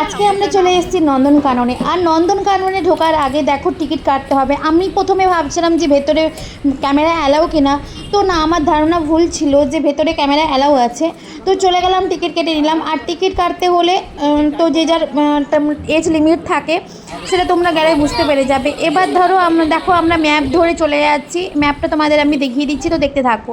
আজকে আমরা চলে এসেছি নন্দনকাননে। আর নন্দনকাননে ঢোকার আগে দেখো টিকিট কাটতে হবে। আমি প্রথমে ভাবছিলাম যে ভেতরে ক্যামেরা অ্যালাউ কিনা। তো না, আমার ধারণা ভুল ছিল যে ভেতরে ক্যামেরা অ্যালাউ আছে। তো চলে গেলাম, টিকিট কেটে নিলাম। আর টিকিট কাটতে হলে তো যে যার এজ লিমিট থাকে, সেটা তোমরা গেলে বুঝতে পেরে যাবে। এবার ধরো আমরা, দেখো আমরা ম্যাপ ধরে চলে যাচ্ছি। ম্যাপটা তোমাদের আমি দেখিয়ে দিচ্ছি, তো দেখতে থাকো।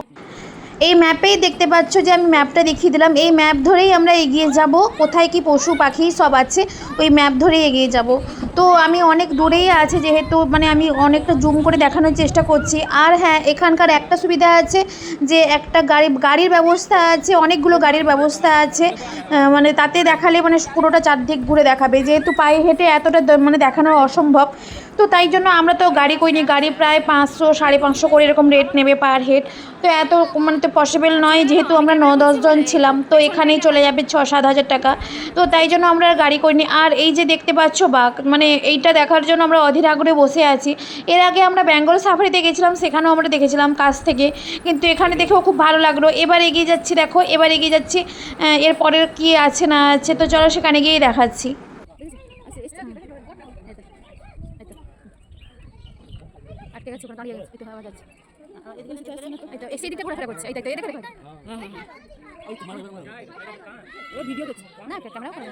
এই ম্যাপেই দেখতে পাচ্ছ যে আমি ম্যাপটা দেখিয়ে দিলাম। এই ম্যাপ ধরেই আমরা এগিয়ে যাব। কোথায় কি পশু, পাখি সব আছে, ওই ম্যাপ ধরেই এগিয়ে যাব। তো আমি অনেক দূরেই আছে যেহেতু মানে আমি অনেকটা জুম করে দেখানোর চেষ্টা করছি। আর হ্যাঁ এখানকার একটা সুবিধা আছে যে একটা গাড়ি, গাড়ির ব্যবস্থা আছে, অনেকগুলো গাড়ির ব্যবস্থা আছে। মানে তাতে দেখালে মানে পুরোটা চারদিক ঘুরে দেখাবে। যেহেতু পায়ে হেঁটে এতটা মানে দেখানো অসম্ভব। তো তাই জন্য আমরা তো গাড়ি কইনি। গাড়ি প্রায় পাঁচশো সাড়ে পাঁচশো করে এরকম রেট নেবে পার হেড তো এত মানে তো পসিবল নয় যেহেতু আমরা ন দশজন ছিলাম তো এখানেই চলে যাবে ছ সাত হাজার টাকা। তো তাই জন্য আমরা গাড়ি করিনি আর এই যে দেখতে পাচ্ছ বাঘ মানে এইটা দেখার জন্য আমরা অধীর আগ্রহে বসে আছি। এর আগে আমরা বেঙ্গল সাফারিতে গেছিলাম সেখানেও আমরা দেখেছিলাম কাছ থেকে। কিন্তু এখানে দেখেও খুব ভালো লাগল। এবার এগিয়ে যাচ্ছি দেখো এবার এগিয়ে যাচ্ছি আহ, এর পরের কী আছে না আছে তো চলো সেখানে গিয়েই দেখাচ্ছি। আটকে গেছে ওখানে দাঁড়িয়ে গেছে তো হাওয়া যাচ্ছে এই তো এই ঘোরাফেরা করছে এইটা তো এই দেখো দেখো। ও ভিডিও করছে না ক্যামেরা করে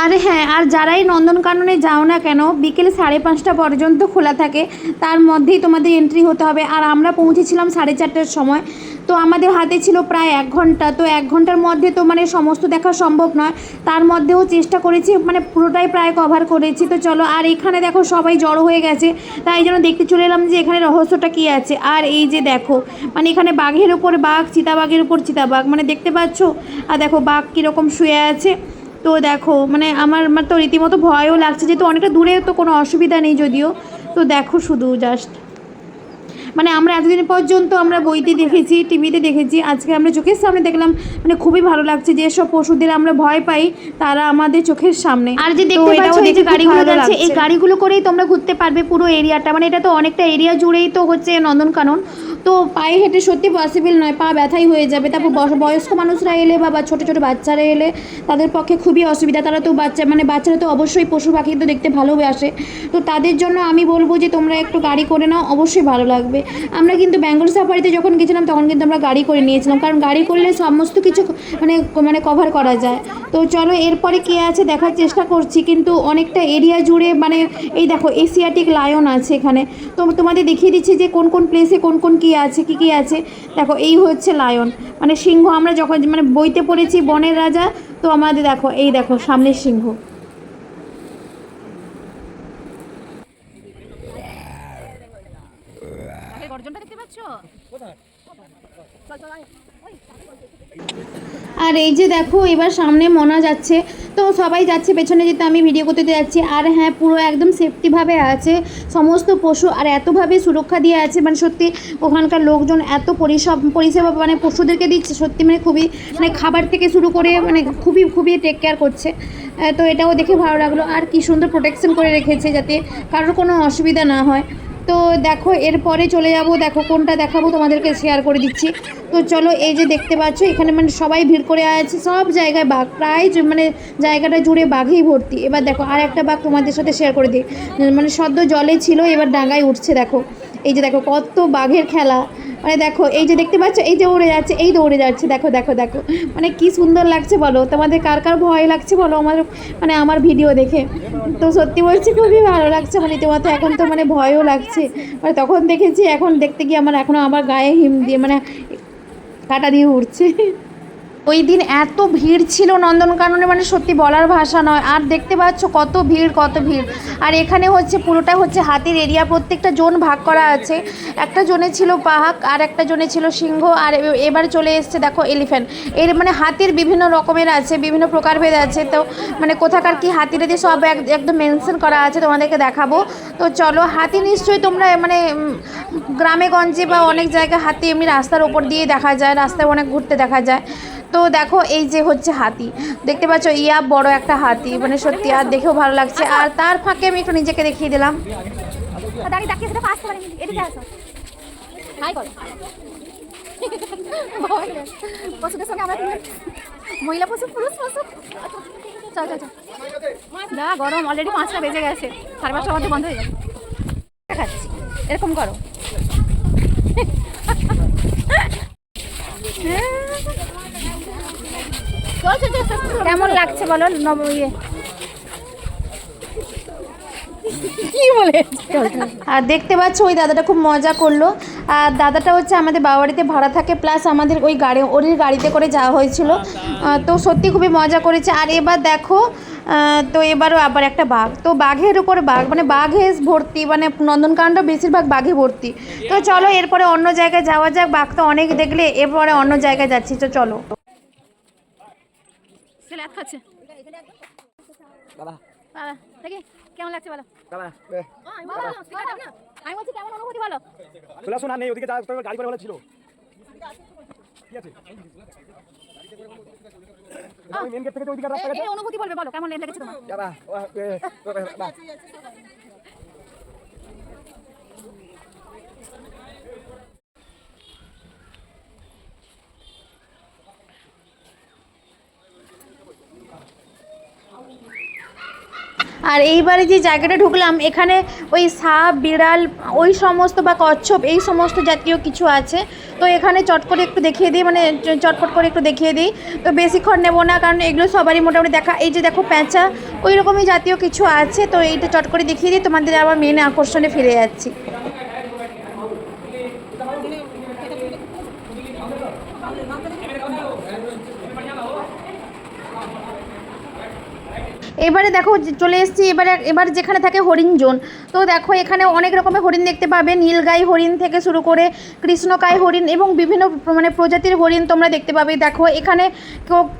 আর হ্যাঁ আর যারাই নন্দনকাননে যাও না কেন, বিকেল সাড়ে পাঁচটা পর্যন্ত খোলা থাকে, তার মধ্যেই তোমাদের এন্ট্রি হতে হবে। আর আমরা পৌঁছেছিলাম সাড়ে চারটার সময়, তো আমাদের হাতে ছিল প্রায় এক ঘণ্টা। তো এক ঘণ্টার মধ্যে তো মানে সমস্ত দেখা সম্ভব নয়, তার মধ্যেও চেষ্টা করেছি মানে পুরোটাই প্রায় কভার করেছি। তো চলো, আর এখানে দেখো সবাই জড়ো হয়ে গেছে, তাই জন্য দেখতে চলে এলাম যে এখানে রহস্যটা কী আছে। আর এই যে দেখো মানে এখানে বাঘের উপর বাঘ, চিতাবাঘের উপর চিতাবাঘ মানে দেখতে পাচ্ছ? আর দেখো বাঘ কীরকম শুয়ে আছে। তো দেখো মানে আমার আমার তো রীতিমতো ভয়ও লাগছে যেহেতু অনেকটা দূরে তো কোনো অসুবিধা নেই যদিও। তো দেখো শুধু জাস্ট মানে আমরা এতদিন পর্যন্ত আমরা বইতে দেখেছি টিভিতে দেখেছি আজকে আমরা চোখের সামনে দেখলাম মানে খুবই ভালো লাগছে যেসব পশুদের আমরা ভয় পাই তারা আমাদের চোখের সামনে। আর যে দেখতে পাচ্ছ এই যে গাড়িগুলো যাচ্ছে এই গাড়িগুলো করেই তোমরা ঘুরতে পারবে পুরো এরিয়াটা মানে এটা তো অনেকটা এরিয়া জুড়েই তো হচ্ছে নন্দনকানন। তো পায়ে হেঁটে সত্যি পসিবল নয়, পা ব্যথাই হয়ে যাবে। তারপর বয়স্ক মানুষরা এলে বা ছোটো ছোটো বাচ্চারা এলে তাদের পক্ষে খুবই অসুবিধা। তারা তো বাচ্চা মানে বাচ্চারা তো অবশ্যই পশু পাখি তো দেখতে ভালোবাসে তো তাদের জন্য আমি বলব যে, তোমরা একটু গাড়ি করে নাও, অবশ্যই ভালো লাগবে। আমরা কিন্তু বেঙ্গল সাফারিতে যখন গেছিলাম, তখন কিন্তু আমরা গাড়ি করে নিয়েছিলাম। কারণ গাড়ি করলে সমস্ত কিছু মানে মানে কভার করা যায়। তো চলো, এরপরে কে আছে দেখার চেষ্টা করছি। কিন্তু অনেকটা এরিয়া জুড়ে মানে এই দেখো এশিয়াটিক লায়ন আছে এখানে। তো তোমাদের দেখিয়ে দিচ্ছি যে, কোন কোন প্লেসে কোন কোন কী আছে কী কী আছে? দেখো এই হচ্ছে লায়ন। মানে সিংহ আমরা যখন মানে বইতে পড়েছি বনের রাজা তো আমাদের দেখো এই দেখো সামনের সিংহ। আর এই যে দেখো এবার সামনে মনা যাচ্ছে। তো সবাই যাচ্ছে, পেছনে যেতে আমি ভিডিও করতে যাচ্ছি। আর হ্যাঁ পুরো একদম সেফটিভাবে আছে। সমস্ত পশু আর এতভাবে সুরক্ষা দিয়ে আছে মানে সত্যি ওখানকার লোকজন এত পরিষেবা পরিষেবা মানে পশুদেরকে দিচ্ছে। সত্যি মানে খুবই মানে খাবার থেকে শুরু করে মানে খুবই খুবই টেক কেয়ার করছে। তো এটাও দেখে ভালো লাগল। আর কি সুন্দর প্রোটেকশন করে রেখেছে যাতে কারোর কোনো অসুবিধা না হয়। তো দেখো, এরপরে চলে যাব। দেখো, কোনটা দেখাবো তোমাদেরকে শেয়ার করে দিচ্ছি। তো চলো, এই যে দেখতে পাচ্ছ, এখানে মানে সবাই ভিড় করে আছে, সব জায়গায় বাঘ, প্রায় মানে জায়গাটা জুড়ে বাঘেই ভর্তি। এবার দেখো আর একটা বাঘ তোমাদের সাথে শেয়ার করে দিই। মানে সদ্য জলে ছিল, এবার ডাঙায় উঠছে, দেখো। এই যে দেখো, কত বাঘের খেলা। মানে দেখো, এই যে দেখতে পাচ্ছ, এই যে উড়ে যাচ্ছে, এই দৌড়ে যাচ্ছে, দেখো দেখো দেখো। মানে কি সুন্দর লাগছে বলো? তোমাদের কার কার ভয় লাগছে বলো আমার? মানে আমার ভিডিও দেখে। তো সত্যি বলছি, খুবই ভালো লাগছে। মানে রীতিমতো এখন তো মানে ভয়ও লাগছে। মানে তখন দেখেছি, এখন দেখতে গিয়ে আমার এখনও আমার গায়ে হিম দিয়ে মানে কাটা দিয়ে উঠছে ওই দিন এত ভিড় ছিল নন্দনকাননে মানে সত্যি বলার ভাষা নয়। আর দেখতে পাচ্ছ কত ভিড় কত ভিড়। আর এখানে হচ্ছে, পুরোটা হচ্ছে হাতির এরিয়া। প্রত্যেকটা জোন ভাগ করা আছে। একটা জোনে ছিল পাহাক আর একটা জোনে ছিল সিংহ, আর এবার চলে এসছে, দেখো এলিফ্যান্ট এর মানে হাতির বিভিন্ন রকমের আছে, বিভিন্ন প্রকারভেদ আছে। তো মানে কোথাকার কি দিয়ে সব এক- একদম মেনশন করা আছে, তোমাদেরকে দেখাবো। তো চলো, হাতি নিশ্চয়ই তোমরা মানে গ্রামে, গঞ্জে বা অনেক জায়গায় হাতি এমনি রাস্তার ওপর দিয়ে দেখা যায়, রাস্তায় অনেক ঘুরতে দেখা যায়। তো দেখো এই যে হচ্ছে হাতি। দেখতে পাচ্ছ ইয়া বড় একটা হাতি। মানে সত্যি আর দেখেও ভালো লাগছে। আর তার ফাঁকে আমি একটু নিজেকে দেখিয়ে দিলাম। পশুদের সঙ্গে আমরা মহিলা পশু পুরুষ পশু চল চল যা গরম অলরেডি পাঁচটা বেজে গেছে। সাড়ে পাঁচটার মধ্যে বন্ধ হয়ে যাবে। খাচ্ছি এরকম করো। চল কেমন লাগছে বলো নব ইয়ে? কি বলে? আর দেখতে পাচ্ছ ওই দাদাটা খুব মজা করল। আর দাদাটা হচ্ছে আমাদের বাবা বাড়িতে ভাড়া থাকে প্লাস আমাদের ওই গাড়ি ওর গাড়িতে করে যাওয়া হয়েছিল। তো সত্যি খুবই মজা করেছে। আর এবার দেখো তো এবারও আবার একটা বাঘ। তো বাঘের উপর বাঘ মানে বাঘে ভর্তি মানে নন্দনকানন্দ বেশিরভাগ বাঘে ভর্তি। তো চলো এরপরে অন্য জায়গায় যাওয়া যাক। বাঘ তো অনেক দেখলে এরপরে অন্য জায়গায় যাচ্ছি। তো চলো। ছেলে এক খাচ্ছে। বাবা। বাবা দেখি কেমন লাগছে বলো? বাবা। আমি না। বলছি কেমন অনুভূতি বলো? চলে শোনা আর নেই ওদিকে যা গাড়ি করে বলে ছিল অনুভূতি বলবে বলো কেমন লেগেছে তোমার বাবা ও, এ, ও, এ, বাবা আর এইবারে যে জায়গাটা ঢুকলাম, এখানে ওই সাপ, বিড়াল, ওই সমস্ত বা কচ্ছপ, এই সমস্ত জাতীয় কিছু আছে। তো এখানে চট করে একটু দেখিয়ে দিই মানে চটপট করে একটু দেখিয়ে দিই। তো বেশিক্ষণ নেব না, কারণ এগুলো সবারই মোটামুটি দেখা, এই যে দেখো প্যাঁচা, ওই রকমই জাতীয় কিছু আছে। তো এইটা চট করে দেখিয়ে দিই, তোমাদের আবার মেন আকর্ষণে ফিরে যাচ্ছি। এবারে দেখো চলে এসেছি, এবারে এবার যেখানে থাকে হরিণ জোন। তো দেখো এখানে অনেক রকমের হরিণ দেখতে পাবে। নীলগাই হরিণ থেকে শুরু করে কৃষ্ণকায় হরিণ এবং বিভিন্ন মানে প্রজাতির হরিণ তোমরা দেখতে পাবে। দেখো এখানে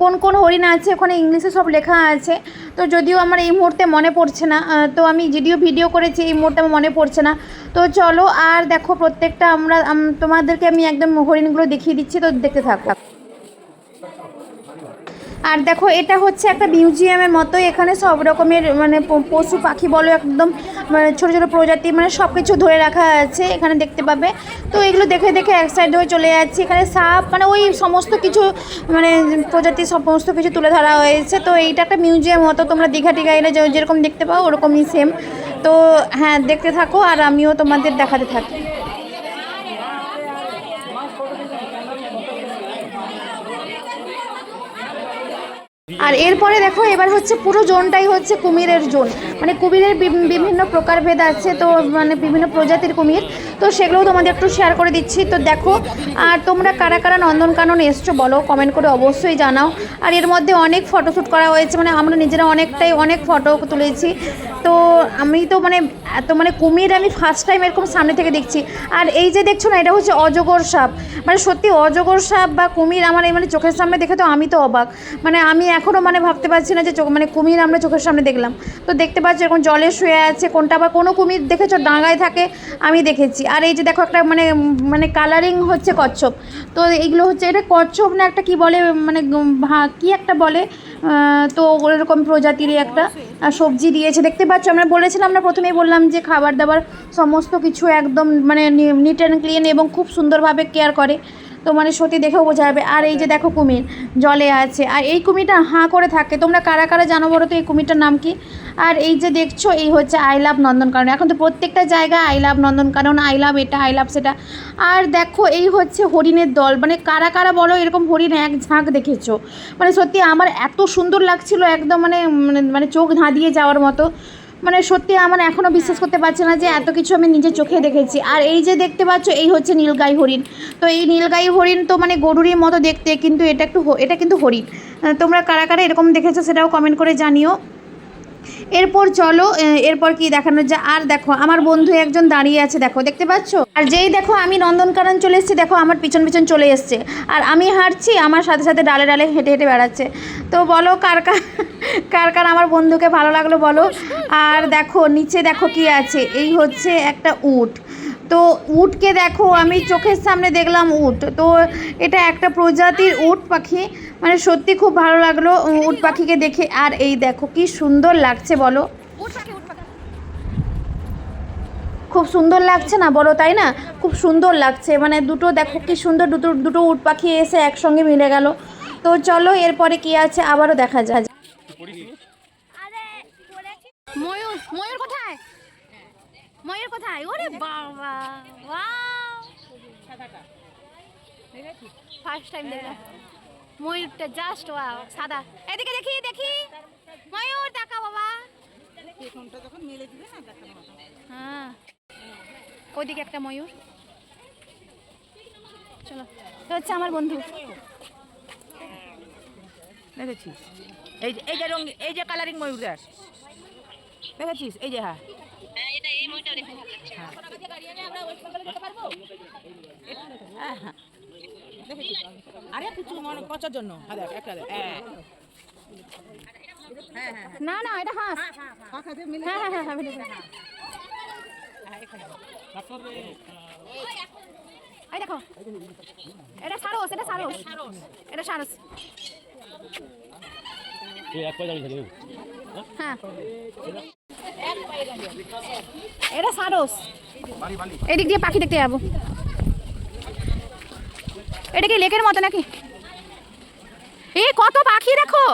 কোন কোন হরিণ আছে? ওখানে ইংলিশে সব লেখা আছে। তো যদিও আমার এই মুহূর্তে মনে পড়ছে না তো আমি যদিও ভিডিও করেছি, এই মুহূর্তে আমার মনে পড়ছে না। তো চলো আর দেখো প্রত্যেকটা আমরা তোমাদেরকে আমি একদম হরিণগুলো দেখিয়ে দিচ্ছি। তো দেখতে থাকো। আর দেখো, এটা হচ্ছে একটা মিউজিয়ামের মতো এখানে সব রকমের মানে পশু পাখি বলো, একদম মানে ছোটো ছোটো প্রজাতি মানে সব কিছু ধরে রাখা আছে এখানে দেখতে পাবে। তো এগুলো দেখে দেখে এক সাইড হয়ে চলে যাচ্ছে। এখানে সাপ মানে ওই সমস্ত কিছু মানে প্রজাতি সমস্ত কিছু তুলে ধরা হয়েছে। তো এইটা একটা মিউজিয়াম মতো, তোমরা দীঘা টিঘা এলে যেরকম দেখতে পাও, ওরকমই সেম তো হ্যাঁ দেখতে থাকো, আর আমিও তোমাদের দেখাতে থাকি। আর এরপরে দেখো, এবার হচ্ছে পুরো জোনটাই হচ্ছে কুমিরের জোন। মানে কুমিরের বিভিন্ন প্রকারভেদ আছে, তো মানে বিভিন্ন প্রজাতির কুমির। তো সেগুলোও তোমাদের একটু শেয়ার করে দিচ্ছি। তো দেখো, আর তোমরা কারা কারা নন্দনকানন এসছো বলো কমেন্ট করে অবশ্যই জানাও। আর এর মধ্যে অনেক ফটোশ্যুট করা হয়েছে মানে আমরা নিজেরা অনেকটাই অনেক ফটো তুলেছি। তো আমি তো মানে এত মানে কুমির আমি ফার্স্ট টাইম এরকম সামনে থেকে দেখছি। আর এই যে দেখছ না, এটা হচ্ছে অজগর সাপ। মানে সত্যি অজগর সাপ বা কুমির আমার এই মানে চোখের সামনে দেখে তো আমি তো অবাক। মানে আমি এখনও মানে ভাবতে পারছি না যে চোখ মানে কুমির আমরা চোখের সামনে দেখলাম। তো দেখতে পাচ্ছি এরকম জলে শুয়ে আছে কোনটা আবার কোনো কুমির দেখেছ? ডাঙায় থাকে আমি দেখেছি। আর এই যে দেখো একটা মানে মানে কালারিং হচ্ছে কচ্ছপ। তো এইগুলো হচ্ছে এটা কচ্ছপ না একটা কি বলে মানে কি একটা বলে? তো ওরকম প্রজাতিরই একটা সবজি দিয়েছে। দেখতে পাচ্ছ আমরা বলেছিলাম আমরা প্রথমেই বললাম যে খাবার দাবার সমস্ত কিছু একদম মানে নিট অ্যান্ড ক্লিন এবং খুব সুন্দরভাবে কেয়ার করে। তো মানে সত্যি দেখেও বোঝা যাবে। আর এই যে দেখো কুমির, জলে আছে। আর এই কুমিরটা হাঁ করে থাকে। তোমরা কারা কারা জানো বলো তো এই কুমিরটার নাম কি? আর এই যে দেখছ, এই হচ্ছে আই লাভ নন্দনকানন এখন তো প্রত্যেকটা জায়গায় I love Nandankanan I love এটা, আই লাভ সেটা। আর দেখো, এই হচ্ছে হরিণের দল। মানে কারা কারা বলো, এরকম হরিণ এক ঝাঁক দেখেছ? মানে সত্যি আমার এত সুন্দর লাগছিল একদম মানে মানে- মানে চোখ ধাঁধিয়ে যাওয়ার মতো। মানে সত্যি আমার এখনও বিশ্বাস করতে পারছে না যে এত কিছু আমি নিজে চোখে দেখেছি। আর এই যে দেখতে পাচ্ছ, এই হচ্ছে নীলগাই হরিণ। তো এই নীলগাই হরিণ তো মানে গরুরই মতো দেখতে, কিন্তু এটা একটু এটা কিন্তু হরিণ। তোমরা কারা কারা এরকম দেখেছ সেটাও কমেন্ট করে জানিও। এরপর চলো এরপর কি দেখানো যায়? আর দেখো, আমার বন্ধু একজন দাঁড়িয়ে আছে, দেখো, দেখতে পাচ্ছ? আর যেই দেখো, আমি নন্দনকানন চলে এসেছি, দেখো, আমার পিছন পিছন চলে এসছে। আর আমি হাঁটছি, আমার সাথে সাথে ডালে ডালে হেঁটে হেঁটে বেড়াচ্ছে। তো বলো, কার কার কার কার আমার বন্ধুকে ভালো লাগল বলো? আর দেখো, নিচে দেখো কি আছে। এই হচ্ছে একটা উট। তো উটকে দেখো, আমি চোখের সামনে দেখলাম উট। তো এটা একটা প্রজাতির উট পাখি। মানে সত্যি খুব ভালো লাগল উট পাখিকে দেখে। আর এই দেখো কি সুন্দর লাগছে বলো। খুব সুন্দর লাগছে না বলো, তাই না? খুব সুন্দর লাগছে। মানে দুটো দেখো কি সুন্দর দুটো দুটো উট পাখি এসে একসঙ্গে মিলে গেল। তো চলো, এরপরে কি আছে আবারও দেখা যায় ময়ূর ময়ূর কোথায় ময়ূর কোথায়, ওরে বাবা ফার্স্ট টাইম দেখলাম। ময়ূরটা জাস্ট ওয়াও, সাদা। এদিকে দেখি দেখি। ময়ূর, দেখা বাবা। হ্যাঁ। ওইদিকে একটা ময়ূর। চলো হচ্ছে আমার বন্ধু। দেখেছিস? এই যে এই যে রঙ এই যে কালারিং ময়ূর দেখেছিস? এই যে হ্যাঁ? আরে কিছু মনে কচার জন্য হ্যাঁ হ্যাঁ না না এটা হাঁস হ্যাঁ হ্যাঁ হ্যাঁ হ্যাঁ এই দেখো এটা সারস এটা সারস এটা সারস হ্যাঁ এটা সারস। এদিক দিয়ে পাখি দেখতে যাব। এটা কি লেকের মতো নাকি? এ, কত পাখি দেখো।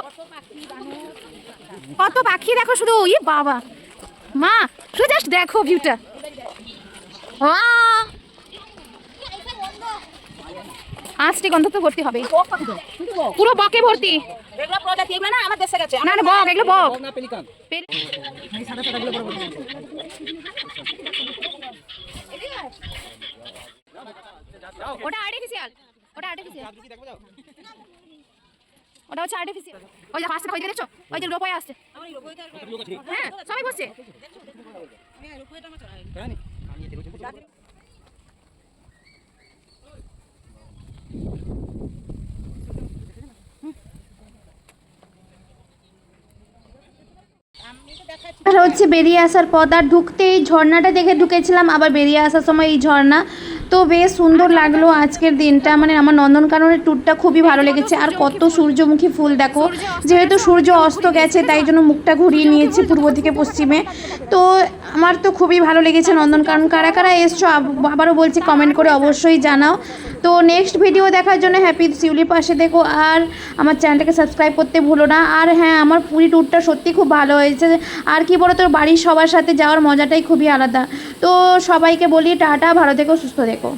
কত পাখি দেখো শুধু। ই বাবা। মা, শুধু জাস্ট দেখো ভিউটা আজটি গন্ধ তো ভর্তি হবে। পুরো বকে ভর্তি। না আমার দেশে গেছে। না না বক এগুলো বক। না ওটা আর্টিফিশিয়াল ওটা আর্টিফিশিয়াল ওটা হচ্ছে আর্টিফিশিয়াল ওই যে ফার্স্টে ওই যে দেখছ? ওই যে রোপয়ে আসছে। হ্যাঁ সবাই বসছে। আর বেরিয়ে আসার পথ, আর ঢুকতে এই ঝর্ণাটা দেখে ঢুকেছিলাম, আবার বেরিয়ে আসার সময় এই ঝর্ণা। তো বেশ সুন্দর লাগল আজকের দিনটা মানে আমার নন্দনকাননের ট্যুরটা খুবই ভালো লেগেছে। আর কত সূর্যমুখী ফুল, দেখো, যেহেতু সূর্য অস্ত গেছে, তাই জন্য মুখটা ঘুরিয়ে নিয়েছি পূর্ব থেকে পশ্চিমে। তো আমার তো খুবই ভালো লেগেছে নন্দনকানন। কারা কারা এসছো, আব- আবারও বলছি কমেন্ট করে অবশ্যই জানাও। তো নেক্সট ভিডিও দেখার জন্য হ্যাপি শিউলির পাশে দেখো। আর আমার চ্যানেলটাকে সাবস্ক্রাইব করতে ভুলো না। আর হ্যাঁ আমার পুরী ট্যুরটা সত্যি খুব ভালো হয়েছে। আর কি বলো তোর বাড়ির সবার সাথে যাওয়ার মজাটাই খুবই আলাদা। তো সবাইকে বলি, টাটা, ভালো থেকো, সুস্থ থেকো।